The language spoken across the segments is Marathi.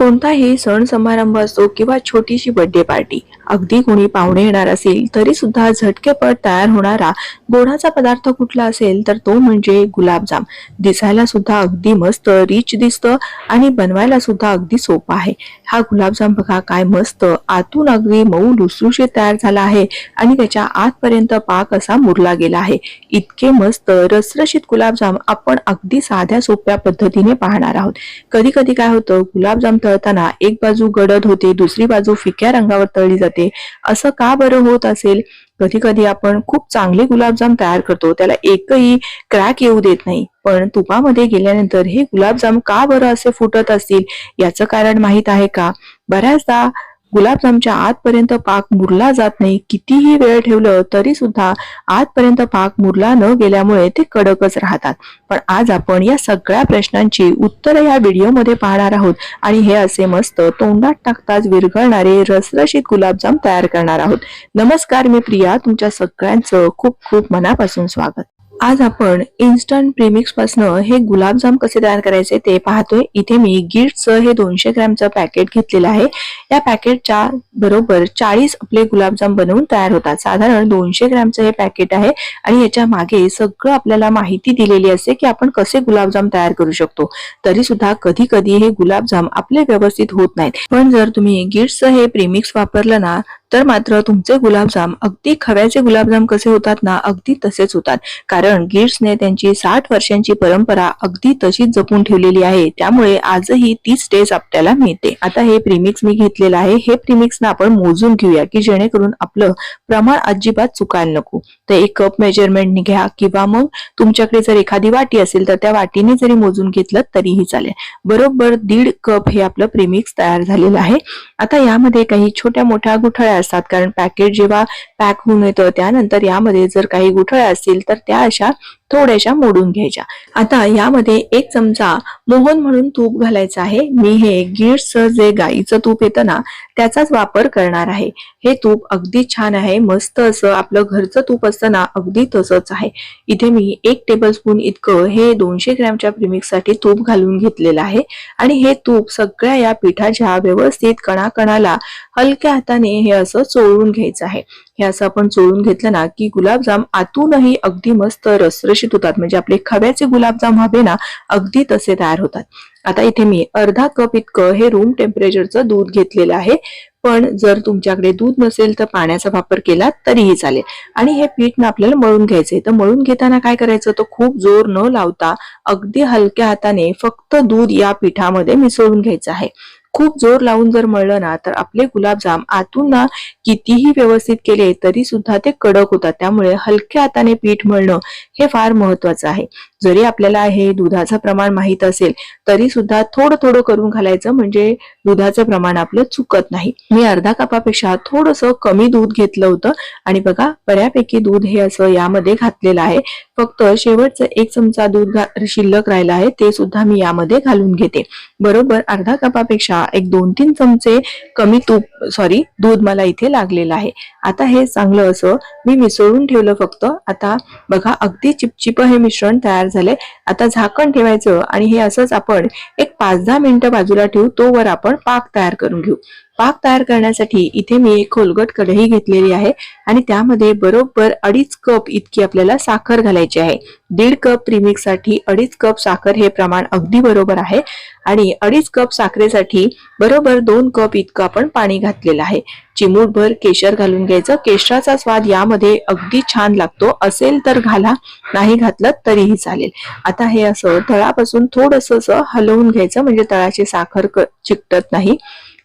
कोणताही सण समारंभ असो किंवा छोटीशी बर्थडे पार्टी अगदी कोणी पाहुणे येणार असेल तरी सुद्धा झटकेपट तयार होणारा गोडाचा पदार्थ कुठला असेल तर तो म्हणजे गुलाबजाम. दिसायला सुद्धा अगदी मस्त रिच दिसतं आणि बनवायला सुद्धा अगदी सोपा आहे. हा गुलाबजाम बघा काय मस्त आतून अगदी मऊ लुसलुशीत तयार झाला आहे आणि त्याच्या आतपर्यंत पाक असा मुरला गेला आहे. इतके मस्त रसरशीत गुलाबजाम आपण अगदी साध्या सोप्या पद्धतीने पाहणार आहोत. कधी कधी काय होतं गुलाबजाम तळताना एक बाजू गडद होते दुसरी बाजू फिक्या रंगावर तळली जाते. असं का बरं होत असेल? कधी कधी आपण खूप चांगले गुलाबजाम तयार करतो. त्याला एकही क्रॅक येऊ देत नाही. पण तुपामध्ये गेल्यानंतर हे गुलाबजाम का बरं असे फुटत असतील? याचं कारण माहीत आहे का? बऱ्याचदा गुलाबजामच्या आतपर्यंत पाक मुरला जात नाही. कितीही वेळ ठेवलं तरी सुद्धा आतपर्यंत पाक मुरला न गेल्यामुळे ते कडकच राहतात. पण आज आपण या सगळ्या प्रश्नांची उत्तरं या व्हिडिओमध्ये पाहणार आहोत. आणि हे असे मस्त तोंडात टाकताच विरघळणारे रसरशीत गुलाबजाम तयार करणार आहोत. नमस्कार मी प्रिया तुमच्या सगळ्यांचं खूप खूप मनापासून स्वागत. आज आपण इन्स्टंट प्रीमिक्स पासन हे गुलाबजाम कसे तयार करायचे ते पाहतोय. इथे मी गिफ्टचं हे दोनशे ग्रॅमचं पॅकेट घेतलेलं आहे. या पॅकेटच्या बरोबर चाळीस आपले गुलाबजाम बनवून तयार होतात. साधारण दोनशे ग्रॅमचं हे पॅकेट आहे आणि याच्या मागे सगळं आपल्याला माहिती दिलेली असते की आपण कसे गुलाबजाम तयार करू शकतो. तरी सुद्धा कधी कधी हे गुलाबजाम आपले व्यवस्थित होत नाहीत. पण जर तुम्ही गिफ्टचं हे प्रीमिक्स वापरलं ना तर मात्र तुमचे गुलाबजाम अगदी खव्याचे गुलाबजाम कसे होतात ना अगदी तसेच होतात. कारण गिट्सने त्यांची साठ वर्षांची परंपरा अगदी तशीच जपून ठेवलेली आहे. त्यामुळे आजही तीच टेस्ट आपल्याला मिळते. आता हे प्रीमिक्स मी घेतलेलं आहे. हे प्रिमिक्स ना आपण मोजून घेऊया की जेणेकरून आपलं प्रमाण अजिबात चुकायला नको. तर एक कप मेजरमेंट घ्या किंवा मग तुमच्याकडे जर एखादी वाटी असेल तर त्या वाटीने जरी मोजून घेतलं तरीही चालेल. बरोबर दीड कप हे आपलं प्रीमिक्स तयार झालेलं आहे. आता यामध्ये काही छोट्या मोठ्या गुठळ्या असतात. कारण पॅकेट जेव्हा पॅक होऊन येतं त्यानंतर यामध्ये जर काही गुठळ्या असतील तर त्या अशा थोड्याशा मोडून घ्यायच्या. आता यामध्ये एक चमचा मोहन म्हणून तूप घालायचं आहे. मी हे गिट्सचं जे गाईचं तूप येतं ना त्याचाच वापर करणार आहे. हे तूप अगदी छान आहे. मस्त असं आपलं घरचं तूप असतं ना अगदी तसंच आहे. इथे मी एक टेबल स्पून इतकं हे दोनशे ग्रॅमच्या प्रिमिक्ससाठी तूप घालून घेतलेलं आहे. आणि हे तूप सगळ्या या पिठाच्या व्यवस्थित कणाकणाला हलक्या हाताने हे असं चोळून घ्यायचं आहे. हे असं आपण चोळून घेतलं ना की गुलाबजाम आतूनही अगदी मस्त रसरशीत होतात. म्हणजे आपले खव्याचे गुलाबजाम हवे ना अगदी तसे तयार होतात. आता इथे मी अर्धा कप इतकं हे रूम टेम्परेचरचं दूध घेतलेलं आहे. पण जर तुमच्याकडे दूध नसेल तर पाण्याचा वापर केला तरीही चालेल. आणि हे पीठ ना आपल्याला मळून घ्यायचंय. तर मळून घेताना काय करायचं? तर खूप जोर न लावता अगदी हलक्या हाताने फक्त दूध या पिठामध्ये मिसळून घ्यायचं आहे. खूप जोर लावून जर मळलं ना तर आपले गुलाबजाम आतून ना कितीही व्यवस्थित केले तरी सुद्धा ते कडक होतात. त्यामुळे हलक्या हाताने पीठ मळणं हे फार महत्वाचं आहे. जरी आपल्याला हे दुधाचं प्रमाण माहीत असेल तरी सुद्धा थोडं थोडं करून घालायचं म्हणजे दुधाचं प्रमाण आपलं चुकत नाही. मी अर्धा कपापेक्षा थोडस कमी दूध घेतलं होतं आणि बघा बऱ्यापैकी दूध हे असं यामध्ये घातलेलं आहे. फक्त शेवटचं एक चमचा दूध शिल्लक राहिला आहे ते सुद्धा मी यामध्ये घालून घेते. बरोबर अर्धा कपापेक्षा एक दोन तीन चमचे कमी तूप सॉरी दूध मला इथे लागलेलं आहे. आता हे चांगलं असं मी मिसळून ठेवलं फक्त. आता बघा अगदी चिपचिप हे मिश्रण तयार झाले. आता झाकण ठेवायचं आणि हे असंच आपण एक पाच दहा मिनिटं बाजूला ठेवू तोवर आपण पाक तयार करून घेऊ. पाक तयार करण्यासाठी इथे मी एक खोलगट कढई घेतलेली आहे आणि त्यामध्ये बरोबर अडीच कप इतकी आपल्याला साखर घालायची आहे. दीड कप प्रीमिक्ससाठी अडीच कप साखर हे प्रमाण अगदी बरोबर आहे आणि अडीच कप साखरेसाठी बरोबर दोन कप इतकं आपण पाणी घातलेलं आहे. चिमूटभर केशर घालून घ्यायचं. केशराचा स्वाद यामध्ये अगदी छान लागतो. असेल तर घाला नाही घातलं तरीही चालेल. आता हे असं तळापासून थोडस हलवून घ्यायचं. म्हणजे तळाची साखर चिकटत नाही.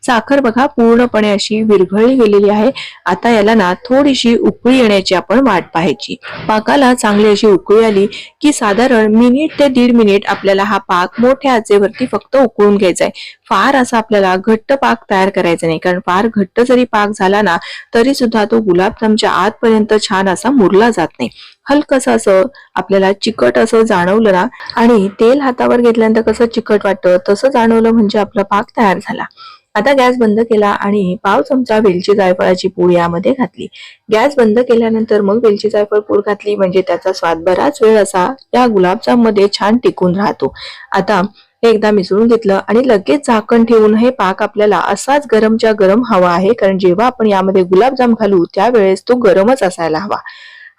साखर बघा पूर्णपणे अशी विरघळली गेलेली आहे. आता याला ना थोडीशी उकळी येण्याची आपण वाट पाहायची. पाकाला चांगली अशी उकळी आली की साधारण मिनिट ते दीड मिनिट आपल्याला हा पाक मोठ्या आचेवरती फक्त उकळून घ्यायचा आहे फार असा आपल्याला घट्ट पाक तयार करायचा नाही. कारण फार घट्ट जरी पाक झाला ना तरी सुद्धा तो गुलाबजामच्या आतपर्यंत छान असा मुरला जात नाही. हलकस असं आपल्याला चिकट असं जाणवलं ना आणि तेल हातावर घेतल्यानंतर कसं चिकट वाटतं तसं जाणवलं म्हणजे आपला पाक तयार झाला. आता गॅस बंद केला आणि पाव चमचा वेलची जायफळाची पूड यामध्ये घातली. गॅस बंद केल्यानंतर मग वेलची जायफळ पूड घातली म्हणजे त्याचा स्वाद बराच वेळ असा या गुलाबजाममध्ये छान टिकून राहतो. आता हे एकदा मिसळून घेतलं आणि लगेच झाकण ठेवून हे पाक आपल्याला असाच गरमच्या गरम हवा आहे कारण जेव्हा आपण यामध्ये गुलाबजाम घालू त्यावेळेस तो गरमच असायला हवा.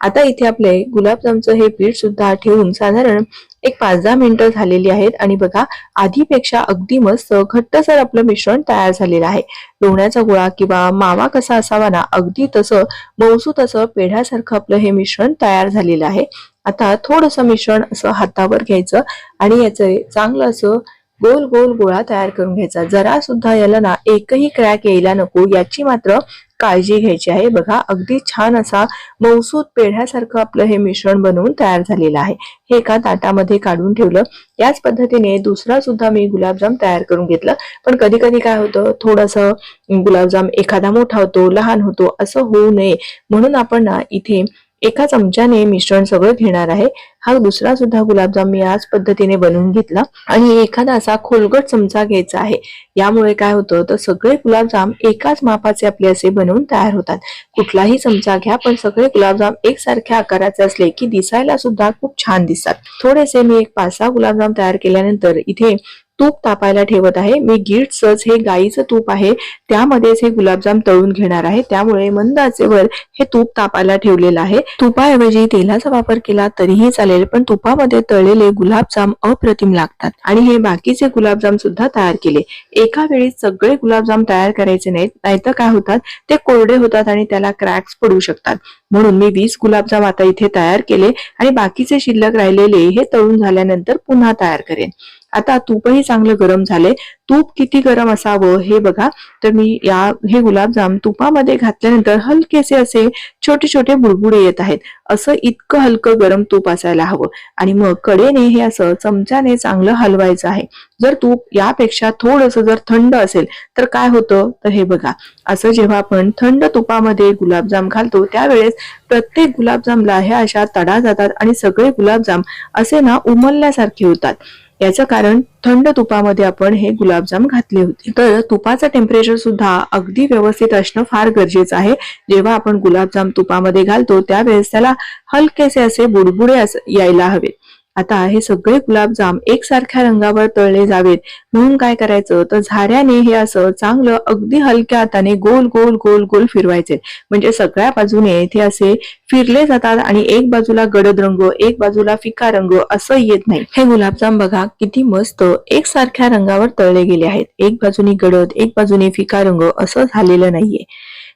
आता इथे आपले गुलाबजामचं हे पीठ सुद्धा ठेवून साधारण एक पाच दहा मिनिटं झालेली आहेत. आणि बघा आधीपेक्षा अगदी मस्त घट्टसर आपलं मिश्रण तयार झालेलं आहे. लोण्याचा गोळा किंवा मावा कसा असावा ना अगदी तसं मौसू तसं पेढ्यासारखं आपलं हे मिश्रण तयार झालेलं आहे. आता थोडंसं मिश्रण असं हातावर घ्यायचं आणि याचं चांगलं असं गोल गोल गोळा तयार करून घ्यायचा. जरा सुद्धा याला ना एकही क्रॅक यायला नको याची मात्र काळजी घ्यायची आहे. बघा अगदी छान असा मौसूद पेढ्यासारखं आपलं हे मिश्रण बनवून तयार झालेलं आहे. हे एका ताटामध्ये काढून ठेवलं. याच पद्धतीने दुसरा सुद्धा मी गुलाबजाम तयार करून घेतलं. पण कधी कधी काय होतं थोडंसं गुलाबजाम एखादा मोठा होतो लहान होतो असं होऊ नये. म्हणून आपण ना इथे एका चमच्याने मिश्रण सगळं घेणार आहे. हा दुसरा सुद्धा गुलाबजाम मी याच पद्धतीने बनवून घेतला. आणि एखादा असा खोलगट चमचा घ्यायचा आहे. यामुळे काय होतं तर सगळे गुलाबजाम एकाच मापाचे आपले असे बनवून तयार होतात. कुठलाही चमचा घ्या पण सगळे गुलाबजाम एकसारख्या आकाराचे असले की दिसायला सुद्धा खूप छान दिसतात. थोडेसे मी एक पाच सहा गुलाबजाम तयार केल्यानंतर इथे तूप तापायला ठेवत आहे. मी गिट्सच हे गाईचं तूप आहे. त्यामध्येच हे गुलाबजाम तळून घेणार आहे. त्यामुळे मंद आचेवर हे तूप तापायला ठेवलेलं आहे. तुपाऐवजी तेलाचा वापर केला तरीही चालेल. पण तुपामध्ये तळलेले गुलाबजाम अप्रतिम लागतात. आणि हे बाकीचे गुलाबजाम सुद्धा तयार केले. एका वेळी सगळे गुलाबजाम तयार करायचे नाहीत नाहीतर काय होतात? ते कोरडे होतात आणि त्याला क्रॅक्स पडू शकतात. म्हणून मी वीस गुलाबजाम आता इथे तयार केले आणि बाकीचे शिल्लक राहिलेले हे तळून झाल्यानंतर पुन्हा तयार करेन. आता तूपही चांगलं गरम झाले तूप किती गरम असावं हे बघा. तर मी या हे गुलाबजाम तुपामध्ये घातल्यानंतर हलकेसे असे छोटे छोटे बुडबुडे येत आहेत. असं इतकं हलकं गरम तूप असायला हवं. आणि मग कडेने हे असं चमच्याने चांगलं हलवायचं आहे. जर तूप यापेक्षा थोडस जर थंड असेल तर काय होतं? तर हे बघा. असं जेव्हा आपण थंड तुपामध्ये गुलाबजाम घालतो त्यावेळेस प्रत्येक गुलाबजामला ह्या अशा तडा जातात आणि सगळे गुलाबजाम असे ना उमलल्यासारखे होतात. याचं कारण थंड तुपामध्ये आपण हे गुलाबजाम घातले होते. तर तुपाचं टेम्परेचर सुद्धा अगदी व्यवस्थित असणं फार गरजेचं आहे. जेव्हा आपण गुलाबजाम तुपामध्ये घालतो त्यावेळेस त्याला हलकेसे असे बुडबुडे यायला हवेत. आता हे सगळे गुलाबजाम एकसारख्या रंगावर तळले जावेत. म्हणून काय करायचं? तर झाऱ्याने हे असं चांगलं अगदी हलक्या हाताने गोल गोल गोल गोल फिरवायचे. म्हणजे सगळ्या बाजूने ते असे फिरले जातात आणि एक बाजूला गडद रंग एक बाजूला फिका रंग असं येत नाही. हे गुलाबजाम बघा किती मस्त एकसारख्या रंगावर तळले गेले आहेत. एक बाजूनी गडद एक बाजूने फिका रंग असं झालेलं नाहीये.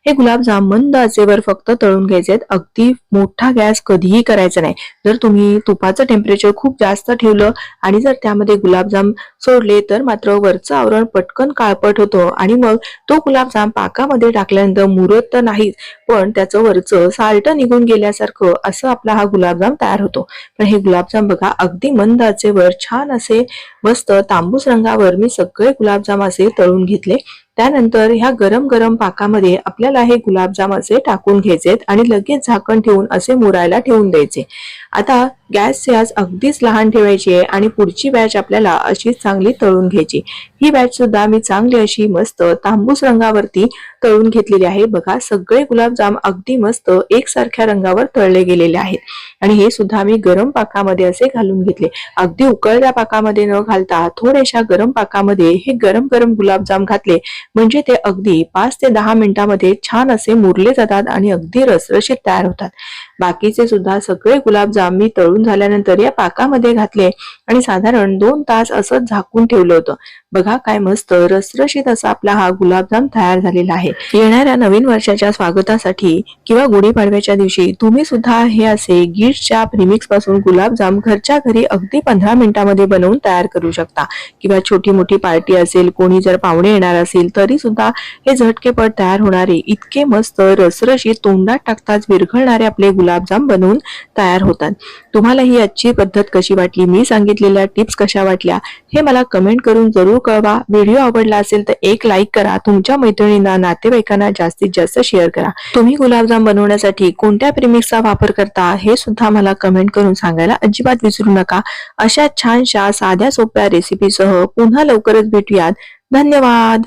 हे गुलाबजाम मंद आचेवर फक्त तळून घ्यायचे आहेत. अगदी मोठा गॅस कधीही करायचा नाही. जर तुम्ही तुपाचं टेम्परेचर खूप जास्त ठेवलं आणि जर त्यामध्ये गुलाबजाम सोडले तर मात्र वरचं आवरण पटकन काळपट होतं आणि मग तो गुलाबजाम पाकामध्ये टाकल्यानंतर मुरत तर नाहीच पण त्याचं वरचं साल्ट निघून गेल्यासारखं असं आपला हा गुलाबजाम तयार होतो. पण हे गुलाबजाम बघा अगदी मंद आचेवर छान असे मस्त तांबूस रंगावर मी सगळे गुलाबजाम असे तळून घेतले. त्यानंतर ह्या गरम गरम पाकामध्ये आपल्याला हे गुलाबजाम असे टाकून घ्यायचे आणि लगेच झाकण ठेवून असे मुरायला ठेवून द्यायचे. आता गॅस आज अगदीच लहान ठेवायची आहे आणि पुढची बॅच आपल्याला अशीच चांगली तळून घ्यायची. ही बॅच सुद्धा मी चांगली अशी मस्त तांबूस रंगावरती तळून घेतलेली आहे. बघा सगळे गुलाबजाम अगदी मस्त एकसारख्या रंगावर तळले गेलेले आहेत. आणि हे सुद्धा मी गरम पाकामध्ये असे घालून घेतले. अगदी उकळत्या पाकामध्ये न घालता थोड्याशा गरम पाकामध्ये हे गरम गरम गुलाबजाम घातले. म्हणजे ते अगदी पाच ते दहा मिनिटांमध्ये छान असे मुरले जातात आणि अगदी रसरशीत तयार होतात. बाकीचे सुद्धा सगळे गुलाबजाम मी तळून झाल्यानंतर या पाकामध्ये घातले आणि साधारण दोन तास असंच झाकून ठेवलं होतं. बघा काय मस्त रसरशीत असा आपला हा गुलाबजाम तयार झालेला आहे. येणाऱ्या नवीन वर्षाच्या स्वागतासाठी किंवा गुढीपाडव्याच्या दिवशी तुम्ही सुद्धा हे असे गिट्सच्या प्रिमिक्सपासून गुलाबजाम घरच्या घरी अगदी पंधरा मिनिटांमध्ये बनवून तयार करू शकता. किंवा छोटी मोठी पार्टी असेल कोणी जर पाहुणे येणार असेल तरी सुद्धा हे झटकेपट तयार होणारे इतके मस्त रसरशीत तोंडात टाकताच विरघळणारे आपले गुलाबजाम बनवून तयार होतात. तुम्हाला ही आजची पद्धत कशी वाटली? मी सांगितलेल्या टिप्स कशा वाटल्या? हे मला कमेंट करून जरूर कळवा. व्हिडिओ आवडला असेल तर एक लाईक करा. तुमच्या मैत्रिणींना नातेवाईकांना जास्तीत जास्त शेअर करा. तुम्ही गुलाबजाम बनवण्यासाठी कोणत्या प्रिमिक्सचा वापर करता? हे सुद्धा मला कमेंट करून सांगायला अजिबात विसरू नका. अशा छानशा साध्या सोप्या रेसिपीसह पुन्हा लवकरच भेटूयात. धन्यवाद!